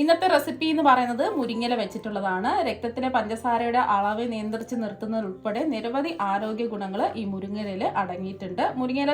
ഇന്നത്തെ റെസിപ്പി എന്ന് പറയുന്നത് മുരിങ്ങല വെച്ചിട്ടുള്ളതാണ്. രക്തത്തിലെ പഞ്ചസാരയുടെ അളവ് നിയന്ത്രിച്ച് നിർത്തുന്നതുൾപ്പെടെ നിരവധി ആരോഗ്യ ഗുണങ്ങൾ ഈ മുരിങ്ങലയിൽ അടങ്ങിയിട്ടുണ്ട്. മുരിങ്ങല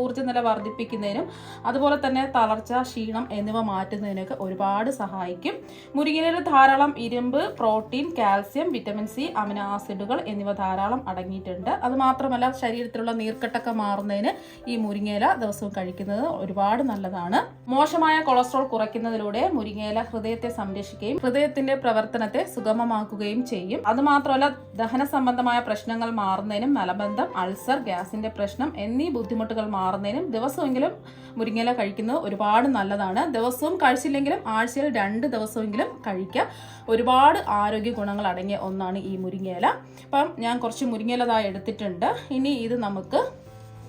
ഊർജ നില വർദ്ധിപ്പിക്കുന്നതിനും അതുപോലെ തന്നെ തളർച്ച ക്ഷീണം എന്നിവ മാറ്റുന്നതിനൊക്കെ ഒരുപാട് സഹായിക്കും. മുരിങ്ങലയിൽ ധാരാളം ഇരുമ്പ് protein calcium vitamin C amino ആസിഡുകൾ എന്നിവ ധാരാളം അടങ്ങിയിട്ടുണ്ട്. അത് മാത്രമല്ല ശരീരത്തിലുള്ള നീർക്കെട്ടൊക്കെ മാറുന്നതിന് ഈ മുരിങ്ങയില ദിവസവും കഴിക്കുന്നത് ഒരുപാട് നല്ലതാണ്. മോശമായ കൊളസ്ട്രോൾ കുറയ്ക്കുന്നതിലൂടെ മുരിങ്ങയില ഹൃദയത്തെ സംരക്ഷിക്കുകയും ഹൃദയത്തിന്റെ പ്രവർത്തനത്തെ സുഗമമാക്കുകയും ചെയ്യും. അതുമാത്രമല്ല ദഹന സംബന്ധമായ പ്രശ്നങ്ങൾ മാറുന്നതിനും മലബന്ധം അൾസർ ഗ്യാസിന്റെ പ്രശ്നം എന്നീ ബുദ്ധിമുട്ടുകൾ മാറുന്നതിനും ദിവസമെങ്കിലും മുരിങ്ങയില കഴിക്കുന്നത് ഒരുപാട് നല്ലതാണ്. ദിവസവും കഴിച്ചില്ലെങ്കിലും ആഴ്ചയിൽ രണ്ട് ദിവസമെങ്കിലും കഴിക്കുക. ഒരുപാട് ആരോഗ്യ ഗുണങ്ങൾ അടങ്ങിയ ഒന്നാണ് ഈ മുരിങ്ങയില. അപ്പം ഞാൻ കുറച്ച് മുരിങ്ങയില എടുത്തിട്ടുണ്ട്. ഇനി ഇത് നമുക്ക്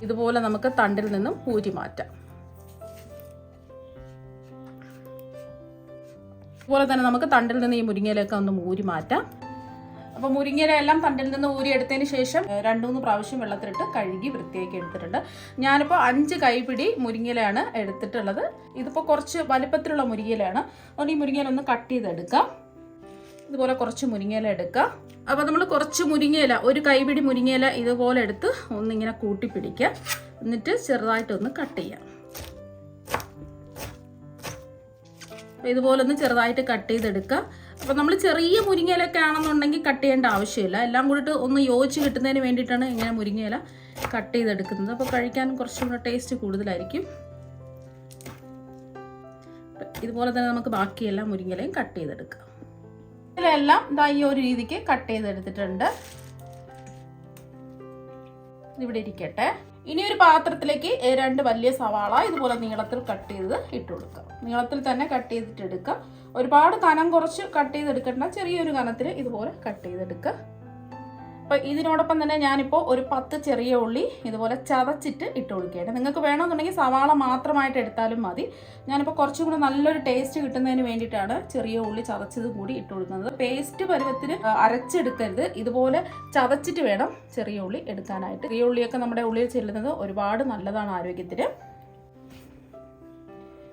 ഇതുപോലെ നമുക്ക് തണ്ടിൽ നിന്നും ഊരി മാറ്റാം. അതുപോലെ തന്നെ നമുക്ക് തണ്ടിൽ നിന്ന് ഈ മുരിങ്ങയിലൊക്കെ ഒന്ന് ഊരി മാറ്റാം. അപ്പോൾ മുരിങ്ങയില എല്ലാം തണ്ടിൽ നിന്ന് ഊരി എടുത്തതിന് ശേഷം രണ്ടു മൂന്ന് പ്രാവശ്യം വെള്ളത്തിലിട്ട് കഴുകി വൃത്തിയാക്കി എടുത്തിട്ടുണ്ട്. ഞാനിപ്പോൾ അഞ്ച് കൈപിടി മുരിങ്ങയിലാണ് എടുത്തിട്ടുള്ളത്. ഇതിപ്പോൾ കുറച്ച് വലിപ്പത്തിലുള്ള മുരിങ്ങയിലാണ് അതുകൊണ്ട് ഈ മുരിങ്ങയില ഒന്ന് കട്ട് ചെയ്തെടുക്കാം. ഇതുപോലെ കുറച്ച് മുരിങ്ങയില എടുക്കാം. അപ്പോൾ നമ്മൾ കുറച്ച് മുരിങ്ങയില ഒരു കൈപിടി മുരിങ്ങയില ഇതുപോലെ എടുത്ത് ഒന്നിങ്ങനെ കൂട്ടി പിടിക്കുക എന്നിട്ട് ചെറുതായിട്ടൊന്ന് കട്ട് ചെയ്യാം. അപ്പോൾ ഇതുപോലെ ഒന്ന് ചെറുതായിട്ട് കട്ട് ചെയ്തെടുക്കുക. അപ്പോൾ നമ്മൾ ചെറിയ മുരിങ്ങയിലൊക്കെ ആണെന്നുണ്ടെങ്കിൽ കട്ട് ചെയ്യേണ്ട ആവശ്യമില്ല. എല്ലാം കൂടിയിട്ട് ഒന്ന് യോജിച്ച് കിട്ടുന്നതിന് വേണ്ടിയിട്ടാണ് ഇങ്ങനെ മുരിങ്ങയില കട്ട് ചെയ്തെടുക്കുന്നത്. അപ്പോൾ കഴിക്കാൻ കുറച്ചും കൂടെ ടേസ്റ്റ് കൂടുതലായിരിക്കും. ഇതുപോലെ തന്നെ നമുക്ക് ബാക്കിയെല്ലാം മുരിങ്ങയിലയും കട്ട് ചെയ്തെടുക്കാം. ഇതിലെല്ലാം ഇതാ ഈ ഒരു രീതിക്ക് കട്ട് ചെയ്തെടുത്തിട്ടുണ്ട്. ഇവിടെ ഇരിക്കട്ടെ. ഇനി ഒരു പാത്രത്തിലേക്ക് രണ്ട് വലിയ സവാള ഇതുപോലെ നീളത്തിൽ കട്ട് ചെയ്ത് ഇട്ട് കൊടുക്കുക നീളത്തിൽ തന്നെ കട്ട് ചെയ്തിട്ട് എടുക്കുക ഒരുപാട് കനം കുറച്ച് കട്ട് ചെയ്തെടുക്കണ്ട ചെറിയൊരു കനത്തിൽ ഇതുപോലെ കട്ട് ചെയ്തെടുക്കുക അപ്പോൾ ഇതിനോടൊപ്പം തന്നെ ഞാനിപ്പോൾ ഒരു പത്ത് ചെറിയ ഉള്ളി ഇതുപോലെ ചതച്ചിട്ട് ഇട്ട് കൊടുക്കുകയാണ്. നിങ്ങൾക്ക് വേണമെന്നുണ്ടെങ്കിൽ സവാള മാത്രമായിട്ട് എടുത്താലും മതി. ഞാനിപ്പോൾ കുറച്ചും കൂടെ നല്ലൊരു ടേസ്റ്റ് കിട്ടുന്നതിന് വേണ്ടിയിട്ടാണ് ചെറിയ ഉള്ളി ചതച്ചത് കൂടി ഇട്ട് കൊടുക്കുന്നത്. പേസ്റ്റ് പരുവത്തിന് അരച്ചെടുക്കരുത്. ഇതുപോലെ ചതച്ചിട്ട് വേണം ചെറിയ ഉള്ളി എടുക്കാനായിട്ട്. ചെറിയ ഉള്ളിയൊക്കെ നമ്മുടെ ഉള്ളിൽ ചെല്ലുന്നത് ഒരുപാട് നല്ലതാണ് ആരോഗ്യത്തിന്.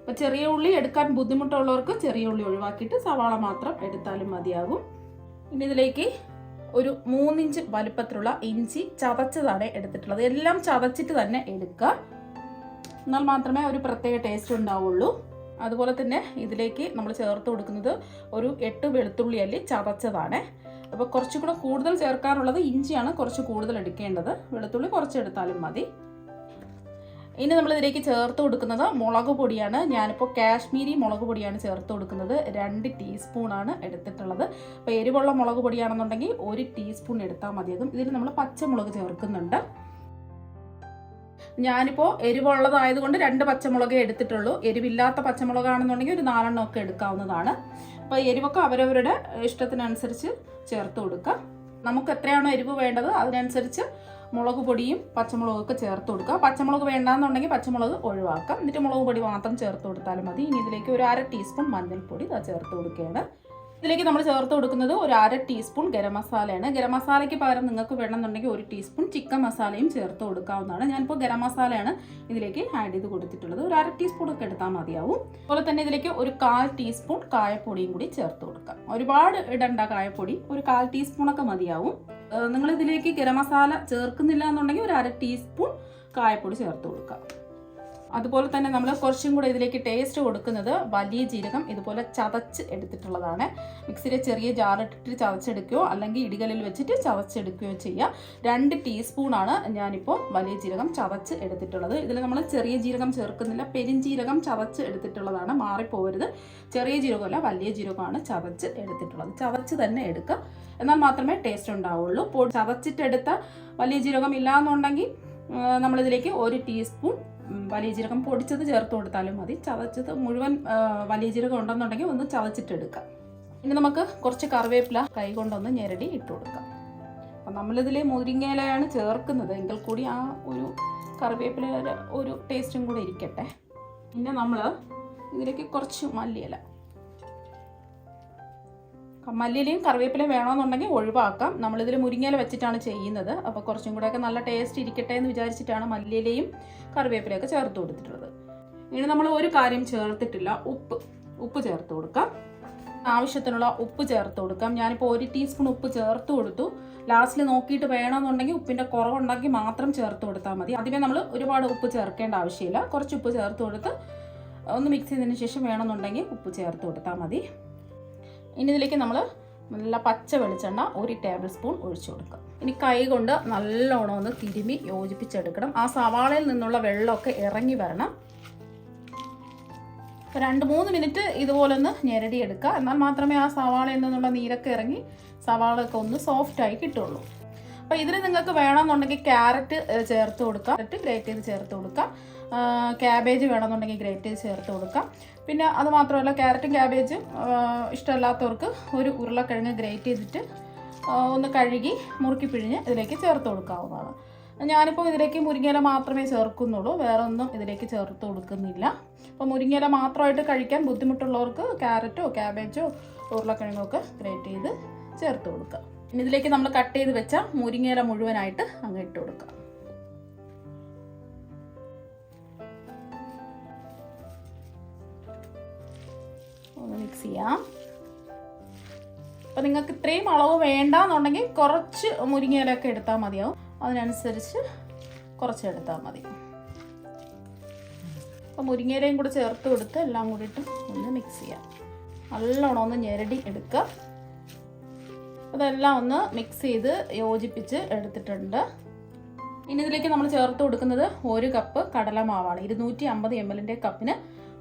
അപ്പോൾ ചെറിയ ഉള്ളി എടുക്കാൻ ബുദ്ധിമുട്ടുള്ളവർക്ക് ചെറിയ ഉള്ളി ഒഴിവാക്കിയിട്ട് സവാള മാത്രം എടുത്താലും മതിയാകും. ഇനി ഇതിലേക്ക് ഒരു മൂന്നിഞ്ച് വലുപ്പത്തിലുള്ള ഇഞ്ചി ചതച്ചതാണ് എടുത്തിട്ടുള്ളത്. എല്ലാം ചതച്ചിട്ട് തന്നെ എടുക്കുക. എന്നാൽ മാത്രമേ ഒരു പ്രത്യേക ടേസ്റ്റ് ഉണ്ടാവുള്ളൂ. അതുപോലെ തന്നെ ഇതിലേക്ക് നമ്മൾ ചേർത്ത് കൊടുക്കുന്നത് ഒരു എട്ട് വെളുത്തുള്ളി അല്ലി ചതച്ചതാണ്. അപ്പോൾ കുറച്ചുകൂടെ കൂടുതൽ ചേർക്കാറുള്ളത് ഇഞ്ചിയാണ്. കുറച്ച് കൂടുതൽ എടുക്കേണ്ടത്. വെളുത്തുള്ളി കുറച്ച് എടുത്താലും മതി. ഇനി നമ്മൾ ഇതിലേക്ക് ചേർത്ത് കൊടുക്കുന്നത് മുളക് പൊടിയാണ്. ഞാനിപ്പോൾ കാശ്മീരി മുളക് പൊടിയാണ് ചേർത്ത് കൊടുക്കുന്നത്. രണ്ട് ടീസ്പൂണാണ് എടുത്തിട്ടുള്ളത്. അപ്പോൾ എരിവുള്ള മുളക് പൊടിയാണെന്നുണ്ടെങ്കിൽ ഒരു ടീസ്പൂൺ എടുത്താൽ മതിയാകും ഇതിൽ നമ്മൾ പച്ചമുളക് ചേർക്കുന്നുണ്ട്. ഞാനിപ്പോൾ എരിവുള്ളതായതുകൊണ്ട് രണ്ട് പച്ചമുളകേ എടുത്തിട്ടുള്ളൂ. എരിവില്ലാത്ത പച്ചമുളകാണെന്നുണ്ടെങ്കിൽ ഒരു നാലെണ്ണം ഒക്കെ എടുക്കാവുന്നതാണ്. അപ്പോൾ എരിവൊക്കെ അവരവരുടെ ഇഷ്ടത്തിനനുസരിച്ച് ചേർത്ത് കൊടുക്കുക നമുക്ക് എത്രയാണോ എരിവ് വേണ്ടത് അതിനനുസരിച്ച് മുളക് പൊടിയും പച്ചമുളകും ഒക്കെ ചേർത്ത് കൊടുക്കുക. പച്ചമുളക് വേണ്ടാന്നുണ്ടെങ്കിൽ പച്ചമുളക് ഒഴിവാക്കാം. എന്നിട്ട് മുളക് പൊടി മാത്രം ചേർത്ത് കൊടുത്താലും മതി. ഇനി ഇതിലേക്ക് ഒരു അര ടീസ്പൂൺ മഞ്ഞൾപ്പൊടി ദാ ചേർത്ത് കൊടുക്കുകയാണ്. ഇതിലേക്ക് നമ്മൾ ചേർത്ത് കൊടുക്കുന്നത് ഒരു അര ടീസ്പൂൺ ഗരം മസാലയാണ്. ഗരം മസാലയ്ക്ക് പകരം നിങ്ങൾക്ക് വേണമെന്നുണ്ടെങ്കിൽ ഒരു ടീസ്പൂൺ ചിക്കൻ മസാലയും ചേർത്ത് കൊടുക്കാവുന്നതാണ്. ഞാനിപ്പോൾ ഗരം മസാലയാണ് ഇതിലേക്ക് ആഡ് ചെയ്ത് കൊടുത്തിട്ടുള്ളത്. ഒരു അര ടീസ്പൂൺ ഒക്കെ എടുത്താൽ മതിയാവും. അതുപോലെ തന്നെ ഇതിലേക്ക് ഒരു കാൽ ടീസ്പൂൺ കായപ്പൊടിയും കൂടി ചേർത്ത് കൊടുക്കാം. ഒരുപാട് ഇടണ്ട കായപ്പൊടി ഒരു കാൽ ടീസ്പൂണൊക്കെ മതിയാവും. ഇതിലേക്ക് ഗരം മസാല ചേർക്കുന്നില്ല എന്നുണ്ടെങ്കിൽ ഒരു അര ടീസ്പൂൺ കായപ്പൊടി ചേർത്ത് കൊടുക്കാം അതുപോലെ തന്നെ നമ്മൾ കുറച്ചും കൂടെ ഇതിലേക്ക് ടേസ്റ്റ് കൊടുക്കുന്നത് വലിയ ജീരകം ഇതുപോലെ ചതച്ച് എടുത്തിട്ടുള്ളതാണ്. മിക്സിയിലെ ചെറിയ ജാറിട്ടിട്ട് ചതച്ചെടുക്കുകയോ അല്ലെങ്കിൽ ഇടികലിൽ വെച്ചിട്ട് ചതച്ചെടുക്കുകയോ ചെയ്യുക രണ്ട് ടീസ്പൂണാണ് ഞാനിപ്പോൾ വലിയ ജീരകം ചതച്ച് എടുത്തിട്ടുള്ളത്. ഇതിൽ നമ്മൾ ചെറിയ ജീരകം ചേർക്കുന്നില്ല പെരിഞ്ജീരകം ചതച്ച് എടുത്തിട്ടുള്ളതാണ്. മാറിപ്പോകരുത് ചെറിയ ജീരകമല്ല വലിയ ജീരകമാണ് ചതച്ച് എടുത്തിട്ടുള്ളത്. ചതച്ച് തന്നെ എടുക്കുക എന്നാൽ മാത്രമേ ടേസ്റ്റ് ഉണ്ടാവുള്ളൂ. ചതച്ചിട്ടെടുത്ത വലിയ ജീരകം ഇല്ലാന്നുണ്ടെങ്കിൽ നമ്മളിതിലേക്ക് ഒരു ടീസ്പൂൺ വലിയ ജീരകം പൊടിച്ചത് ചേർത്ത് കൊടുത്താലും മതി. ചതച്ചത് മുഴുവൻ വലിയ ജീരകം ഉണ്ടെന്നുണ്ടെങ്കിൽ ഒന്ന് ചതച്ചിട്ടെടുക്കാം. ഇനി നമുക്ക് കുറച്ച് കറിവേപ്പില കൈ കൊണ്ടൊന്ന് ഞെരടി ഇട്ട് കൊടുക്കാം. അപ്പം നമ്മളിതിൽ മുരിങ്ങയിലയാണ് ചേർക്കുന്നത്. എങ്കിൽ കൂടി ആ ഒരു കറിവേപ്പില ഒരു ടേസ്റ്റും കൂടെ ഇരിക്കട്ടെ. പിന്നെ നമ്മൾ ഇതിലേക്ക് കുറച്ച് മല്ലിയില മല്ലിയിലയും കറിവേപ്പിലയും വേണമെന്നുണ്ടെങ്കിൽ ഒഴിവാക്കാം. നമ്മളിതിൽ മുരിങ്ങയില വെച്ചിട്ടാണ് ചെയ്യുന്നത്. അപ്പോൾ കുറച്ചും കൂടെയൊക്കെ നല്ല ടേസ്റ്റ് ഇരിക്കട്ടെ എന്ന് വിചാരിച്ചിട്ടാണ് മല്ലിയിലയും കറിവേപ്പിലയൊക്കെ ചേർത്ത് കൊടുത്തിട്ടുള്ളത്. ഇനി നമ്മൾ ഒരു കാര്യം ചേർത്തിട്ടില്ല. ഉപ്പ്. ഉപ്പ് ചേർത്ത് കൊടുക്കാം. ആവശ്യത്തിനുള്ള ഉപ്പ് ചേർത്ത് കൊടുക്കാം. ഞാനിപ്പോൾ ഒരു ടീസ്പൂൺ ഉപ്പ് ചേർത്ത് കൊടുത്തു. ലാസ്റ്റിൽ നോക്കിയിട്ട് വേണമെന്നുണ്ടെങ്കിൽ ഉപ്പിന്റെ കുറവുണ്ടെങ്കിൽ മാത്രം ചേർത്ത് കൊടുത്താൽ മതി. ആദ്യമേ നമ്മൾ ഒരുപാട് ഉപ്പ് ചേർക്കേണ്ട ആവശ്യമില്ല. കുറച്ച് ഉപ്പ് ചേർത്ത് കൊടുത്ത് ഒന്ന് മിക്സ് ചെയ്തതിന് ശേഷം വേണമെന്നുണ്ടെങ്കിൽ ഉപ്പ് ചേർത്ത് കൊടുത്താൽ മതി. ഇനി ഇതിലേക്ക് നമ്മൾ നല്ല പച്ച വെളിച്ചെണ്ണ ഒരു ടേബിൾ സ്പൂൺ ഒഴിച്ചു കൊടുക്കുക. ഇനി കൈ കൊണ്ട് നല്ലോണം ഒന്ന് തിരുമി യോജിപ്പിച്ചെടുക്കണം. ആ സവാളയിൽ നിന്നുള്ള വെള്ളമൊക്കെ ഇറങ്ങി വരണം. രണ്ട് മൂന്ന് മിനിറ്റ് ഇതുപോലെ ഒന്ന് ഞെരടിയെടുക്കുക. എന്നാൽ മാത്രമേ ആ സവാളയിൽ നിന്നുള്ള നീരൊക്കെ ഇറങ്ങി സവാളയൊക്കെ ഒന്ന് സോഫ്റ്റായി കിട്ടുള്ളൂ. അപ്പോൾ ഇതിന് നിങ്ങൾക്ക് വേണമെന്നുണ്ടെങ്കിൽ ക്യാരറ്റ് ചേർത്ത് കൊടുക്കാം. ക്യാരറ്റ് ഗ്രേറ്റ് ചെയ്ത് ചേർത്ത് കൊടുക്കാം. ക്യാബേജ് വേണമെന്നുണ്ടെങ്കിൽ ഗ്രേറ്റ് ചെയ്ത് ചേർത്ത് കൊടുക്കാം. പിന്നെ അതുമാത്രമല്ല ക്യാരറ്റും ക്യാബേജും ഇഷ്ടമല്ലാത്തവർക്ക് ഒരു ഉരുളക്കിഴങ്ങ് ഗ്രേറ്റ് ചെയ്തിട്ട് ഒന്ന് കഴുകി മുറുക്കി പിഴിഞ്ഞ് ഇതിലേക്ക് ചേർത്ത് കൊടുക്കാവുന്നതാണ്. ഞാനിപ്പോൾ ഇതിലേക്ക് മുരിങ്ങയില മാത്രമേ ചേർക്കുന്നുള്ളൂ വേറെ ഒന്നും ഇതിലേക്ക് ചേർത്ത് കൊടുക്കുന്നില്ല. അപ്പോൾ മുരിങ്ങയില മാത്രമായിട്ട് കഴിക്കാൻ ബുദ്ധിമുട്ടുള്ളവർക്ക് ക്യാരറ്റോ ക്യാബേജോ ഉരുളക്കിഴങ്ങോ ഒക്കെ ഗ്രേറ്റ് ചെയ്ത് ചേർത്ത് കൊടുക്കുക ഇതിലേക്ക് നമ്മൾ കട്ട് ചെയ്ത് വെച്ച മുരിങ്ങയില മുഴുവനായിട്ട് അങ്ങ് ഇട്ട് കൊടുക്കുക ഒന്ന് മിക്സ് ചെയ്യാം. അപ്പോൾ നിങ്ങൾക്ക് ഇത്രയും അളവ് വേണ്ട വേണ്ടാന്നുണ്ടെങ്കിൽ കുറച്ച് മുരിങ്ങയിലൊക്കെ എടുത്താൽ മതിയാവും. അതിനനുസരിച്ച് കുറച്ച് എടുത്താൽ മതി. അപ്പോൾ മുരിങ്ങയിലയും കൂടെ ചേർത്ത് കൊടുത്ത് എല്ലാം കൂടിയിട്ട് ഒന്ന് മിക്സ് ചെയ്യാം. നല്ലോണം ഒന്ന് ഞെരടി എടുക്കുക. അതെല്ലാം ഒന്ന് മിക്സ് ചെയ്ത് യോജിപ്പിച്ച് എടുത്തിട്ടുണ്ട്. ഇനി ഇതിലേക്ക് നമ്മൾ ചേർത്ത് കൊടുക്കുന്നത് ഒരു കപ്പ് കടലമാവാണ്. ഇരുന്നൂറ്റി അമ്പത് എം എല്ലിന്റെ കപ്പിന്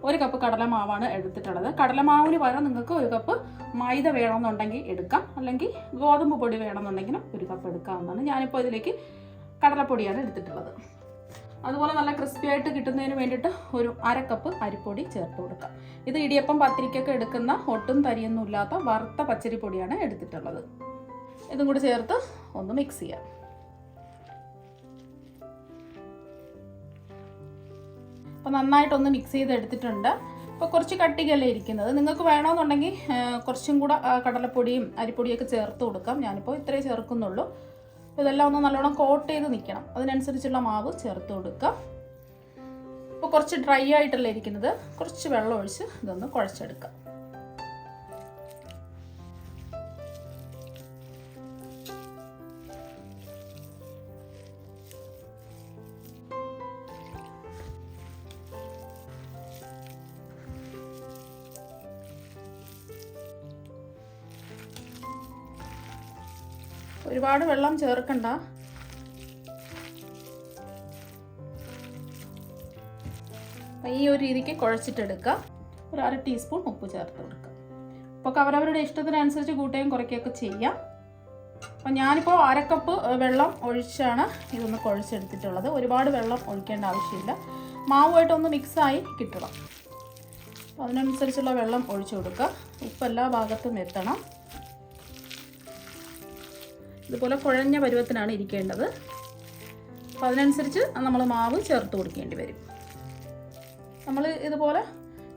ഒരു കപ്പ് കടലമാവാണ് എടുത്തിട്ടുള്ളത്. കടലമാവിന് പകരം നിങ്ങൾക്ക് ഒരു കപ്പ് മൈദ വേണമെന്നുണ്ടെങ്കിൽ എടുക്കാം. അല്ലെങ്കിൽ ഗോതമ്പ് പൊടി വേണമെന്നുണ്ടെങ്കിലും ഒരു കപ്പ് എടുക്കാവുന്നതാണ്. ഞാനിപ്പോൾ ഇതിലേക്ക് കടലപ്പൊടിയാണ് എടുത്തിട്ടുള്ളത്. അതുപോലെ നല്ല ക്രിസ്പി ആയിട്ട് കിട്ടുന്നതിന് വേണ്ടിയിട്ട് ഒരു അര കപ്പ് അരിപ്പൊടി ചേർത്ത് കൊടുക്കാം. ഇത് ഇടിയപ്പം പത്തിരിക്കൊക്കെ എടുക്കുന്ന ഒട്ടും തരിയൊന്നും ഇല്ലാത്ത വറുത്ത പച്ചരിപ്പൊടിയാണ് എടുത്തിട്ടുള്ളത്. ഇതും കൂടി ചേർത്ത് ഒന്ന് മിക്സ് ചെയ്യാം. അപ്പോൾ നന്നായിട്ടൊന്ന് മിക്സ് ചെയ്ത് എടുത്തിട്ടുണ്ട് അപ്പോൾ കുറച്ച് കട്ടികല്ലേ ഇരിക്കുന്നത്. നിങ്ങൾക്ക് വേണമെന്നുണ്ടെങ്കിൽ കുറച്ചും കൂടെ കടലപ്പൊടിയും അരിപ്പൊടിയൊക്കെ ചേർത്ത് കൊടുക്കാം. ഞാനിപ്പോൾ ഇത്രയേ ചേർക്കുന്നുള്ളൂ. ഇതെല്ലാം ഒന്ന് നല്ലോണം കോട്ട് ചെയ്ത് നിൽക്കണം അതിനനുസരിച്ചുള്ള മാവ് ചേർത്ത് കൊടുക്കാം. അപ്പോൾ കുറച്ച് ഡ്രൈ ആയിട്ടല്ലേ ഇരിക്കുന്നത്. കുറച്ച് വെള്ളം ഒഴിച്ച് ഇതൊന്ന് കുഴച്ചെടുക്കാം. ഒരുപാട് വെള്ളം ചേർക്കണ്ട. ഈ ഒരു രീതിക്ക് കുഴച്ചിട്ടെടുക്കുക ഒരു അര ടീസ്പൂൺ ഉപ്പ് ചേർത്ത് കൊടുക്കുക അപ്പോൾ അവരവരുടെ ഇഷ്ടത്തിനനുസരിച്ച് കൂട്ടുകയും കുറയ്ക്കുകയൊക്കെ ചെയ്യാം. അപ്പം ഞാനിപ്പോൾ അരക്കപ്പ് വെള്ളം ഒഴിച്ചാണ് ഇതൊന്ന് കുഴച്ചെടുത്തിട്ടുള്ളത്. ഒരുപാട് വെള്ളം ഒഴിക്കേണ്ട ആവശ്യമില്ല. മാവുമായിട്ടൊന്ന് മിക്സായി കിട്ടണം. അപ്പോൾ അതിനനുസരിച്ചുള്ള വെള്ളം ഒഴിച്ചു കൊടുക്കുക ഉപ്പ് എല്ലാ ഭാഗത്തും എത്തണം. ഇതുപോലെ കുഴഞ്ഞ പരുവത്തിനാണ് ഇരിക്കേണ്ടത്. അപ്പോൾ അതിനനുസരിച്ച് നമ്മൾ മാവ് ചേർത്ത് കൊടുക്കേണ്ടി വരും. നമ്മൾ ഇതുപോലെ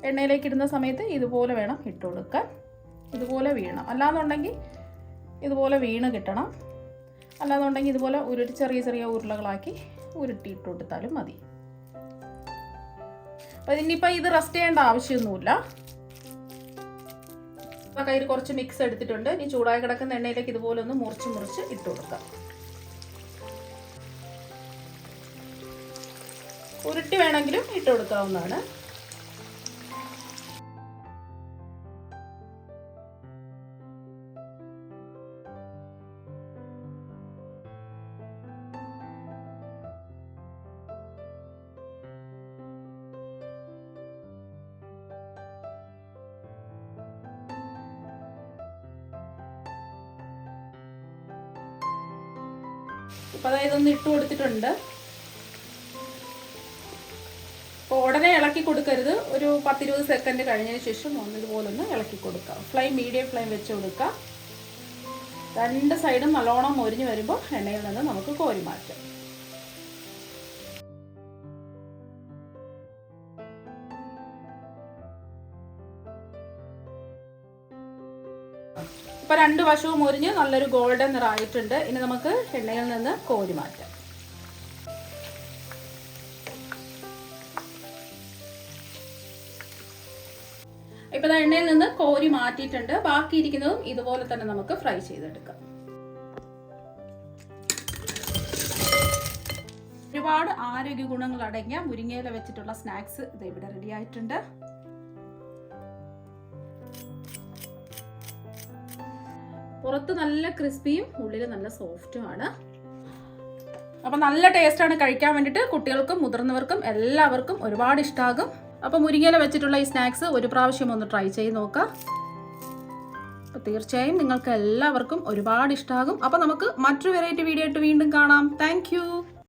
എണ്ണയിലേക്ക് ഇടുന്ന സമയത്ത് ഇതുപോലെ വേണം ഇട്ട് കൊടുക്കാൻ. ഇതുപോലെ വീണം. അല്ലാന്നുണ്ടെങ്കിൽ ഇതുപോലെ വീണ് കിട്ടണം. അല്ലാന്നുണ്ടെങ്കിൽ ഇതുപോലെ ഉരുട്ടി ചെറിയ ചെറിയ ഉരുളകളാക്കി ഉരുട്ടി ഇട്ട് കൊടുത്താലും മതി. അപ്പോൾ ഇനിയിപ്പോൾ ഇത് റെസ്റ്റ് ചെയ്യേണ്ട ആവശ്യമൊന്നുമില്ല. ആ കയ്യിൽ കുറച്ച് മിക്സ് എടുത്തിട്ടുണ്ട്. ഇനി ചൂടായി കിടക്കുന്ന എണ്ണയിലേക്ക് ഇതുപോലെ ഒന്ന് മുറിച്ച് മുറിച്ച് ഇട്ട് കൊടുക്കാം. ഉരുട്ടി വേണമെങ്കിലും ഇട്ട് കൊടുക്കാവുന്നതാണ്. ഇപ്പം അതായത് ഒന്ന് ഇട്ട് കൊടുത്തിട്ടുണ്ട്. അപ്പോൾ ഉടനെ ഇളക്കി കൊടുക്കരുത്. ഒരു പത്തിരുപത് സെക്കൻഡ് കഴിഞ്ഞതിന് ശേഷം ഒന്ന് ഇതുപോലെ ഒന്ന് ഇളക്കി കൊടുക്കുക ഫ്ലെയിം മീഡിയം ഫ്ലെയിം വെച്ച് കൊടുക്കുക രണ്ട് സൈഡും നല്ലോണം മൊരിഞ്ഞ് വരുമ്പോൾ എണ്ണയിൽ നിന്ന് നമുക്ക് കോരി മാറ്റാം. ഇപ്പൊ രണ്ട് വശവും മുരിഞ്ഞ് നല്ലൊരു ഗോൾഡൻ നിറായിട്ടുണ്ട്. ഇനി നമുക്ക് എണ്ണയിൽ നിന്ന് കോരി മാറ്റാം. ഇപ്പൊ ദാ എണ്ണയിൽ നിന്ന് കോരി മാറ്റിയിട്ടുണ്ട്. ബാക്കി ഇരിക്കുന്നതും ഇതുപോലെ തന്നെ നമുക്ക് ഫ്രൈ ചെയ്തെടുക്കാം. ഒരുപാട് ആരോഗ്യ ഗുണങ്ങൾ അടങ്ങിയ മുരിങ്ങയില വെച്ചിട്ടുള്ള സ്നാക്സ് ഇത് ഇവിടെ റെഡി ആയിട്ടുണ്ട്. പുറത്ത് നല്ല ക്രിസ്പിയും ഉള്ളിൽ നല്ല സോഫ്റ്റുമാണ് അപ്പം നല്ല ടേസ്റ്റാണ് കഴിക്കാൻ വേണ്ടിയിട്ട് കുട്ടികൾക്കും മുതിർന്നവർക്കും എല്ലാവർക്കും ഒരുപാട് ഇഷ്ടമാകും അപ്പം മുരിങ്ങയില വെച്ചിട്ടുള്ള ഈ സ്നാക്സ് ഒരു പ്രാവശ്യം ഒന്ന് ട്രൈ ചെയ്ത് നോക്കാം. അപ്പോൾ തീർച്ചയായും നിങ്ങൾക്ക് എല്ലാവർക്കും ഒരുപാട് ഇഷ്ടമാകും അപ്പോൾ നമുക്ക് മറ്റൊരു വെറൈറ്റി വീഡിയോ ആയിട്ട് വീണ്ടും കാണാം. താങ്ക്